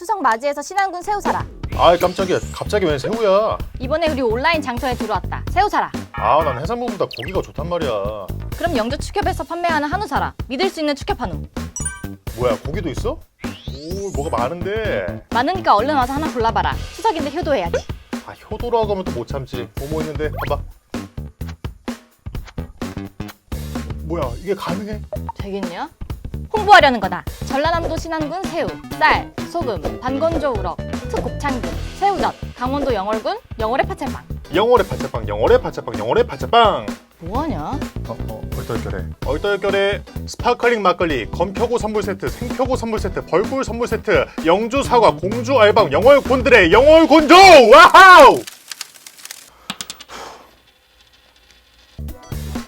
추석 맞이해서 신안군 새우 사라. 아이 깜짝이야 갑자기 웬 새우야 이번에 우리 온라인 장터에 들어왔다. 새우 사라. 아 난 해산물보다 고기가 좋단 말이야 그럼 영주 축협에서 판매하는 한우 사라. 믿을 수 있는 축협 한우. 뭐야 고기도 있어? 오 뭐가 많은데 많으니까 얼른 와서 하나 골라봐라. 추석인데 효도해야지. 아 효도라고 하면 또 못 참지 뭐뭐 있는데 봐봐 뭐야 이게 가능해? 되겠냐? 홍보하려는 거다. 전라남도 신안군 새우, 쌀, 소금, 반건조 우럭, 특곱창균, 새우젓, 강원도 영월군 영월의 파채빵. 영월의 파채빵 영월의 파채빵 영월의 파채빵 뭐하냐? 어, 어, 얼떨결에 얼떨결에 스파클링 막걸리 건표고 선물 세트 생표고 선물 세트 벌꿀 선물 세트 영주 사과 공주 알방 영월 곤드레 영월 곤조 와우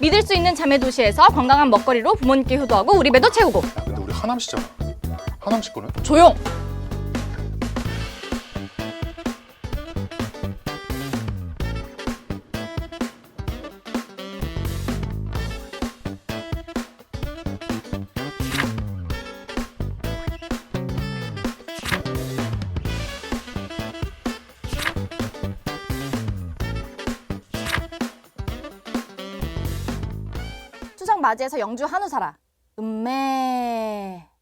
믿을 수 있는 자매 도시에서 건강한 먹거리로 부모님께 효도하고 우리 배도 채우고. 야 근데 우리 하남시잖아 하남시 거는? 조용! 추석 맞이해서 영주 한우 사라. 음메.